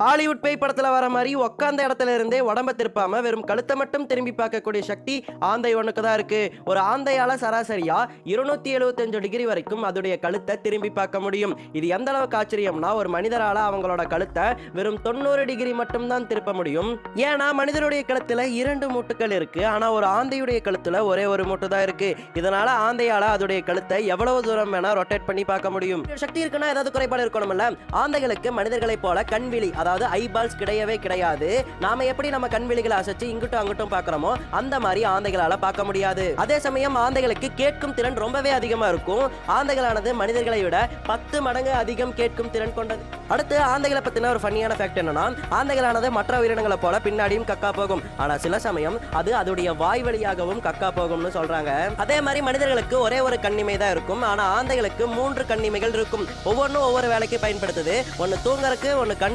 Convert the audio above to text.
Hollywood பேய் படத்துல வர மாதிரி உக்காந்த இடத்துல இருந்தே உடம்ப திருப்பாம வெறும் கழுத்தை மட்டும் திரும்பி பார்க்கக்கூடிய சக்தி ஆந்தை ஒண்ணுக்கு தான் இருக்கு. ஒரு ஆந்தையால சராசரியா இருநூத்தி எழுபத்தஞ்சு டிகிரி வரைக்கும் அதோடைய கழுத்தை திரும்பி பார்க்க முடியும். இது எந்த அளவுக்கு ஆச்சரியம்னா ஒரு மனிதரால அவங்களோட கழுத்தை வெறும் தொண்ணூறு டிகிரி மட்டும் தான் திருப்ப முடியும். ஏன்னா மனிதனுடைய கழுத்துல இரண்டு மூட்டுகள் இருக்கு. ஆனா ஒரு ஆந்தையுடைய கழுத்துல ஒரே ஒரு மூட்டு தான் இருக்கு. இதனால ஆந்தையால அதோடைய கழுத்தை எவ்வளவு தூரம் வேணா ரொட்டேட் பண்ணி பார்க்க முடியும். சக்தி இருக்குன்னா ஏதாவது குறைபாடு இருக்கணும்ல? ஆந்தைகளுக்கு மனிதர்களைப் போல கண்விழி அதாவது ஐபால்ஸ் கிடையவே கிடையாது. நாம எப்படி நம்ம கண்விழிகளை அசைச்சு இங்கிட்டும் அங்கிட்டும் பாக்குறோமோ அந்த மாதிரி ஆந்தைகளால பார்க்க முடியாது. அதே சமயம் ஆந்தைகளுக்கு கேட்கும் திறன் ரொம்பவே அதிகமா இருக்கும். ஆந்தைகளானது மனிதர்களை விட பத்து மடங்கு அதிகம் கேட்கும் திறன் கொண்டது. அடுத்து ஆந்தைகளை பத்தின ஒரு ஃபன்னியான ஃபேக்ட் என்னன்னா ஆந்தைகளானது மற்ற உயிரினங்களை போல பின்னாடியும் கக்கா போகும். ஆனா சில சமயம் அது அதோடைய வாய் வழியாகவும் கக்கா போகும்னு சொல்றாங்க. அதே மாதிரி மனிதர்களுக்கு ஒரே ஒரு கண்ணிமை தான் இருக்கும். ஆனா ஆந்தைகளுக்கு மூன்று கண்ணிமைகள் இருக்கும். ஒவ்வொன்றும் ஒவ்வொரு வேலைக்கு பயன்படுத்துது. ஒன்னு தூங்கறதுக்கு ஒன்னு கன்சியூமர்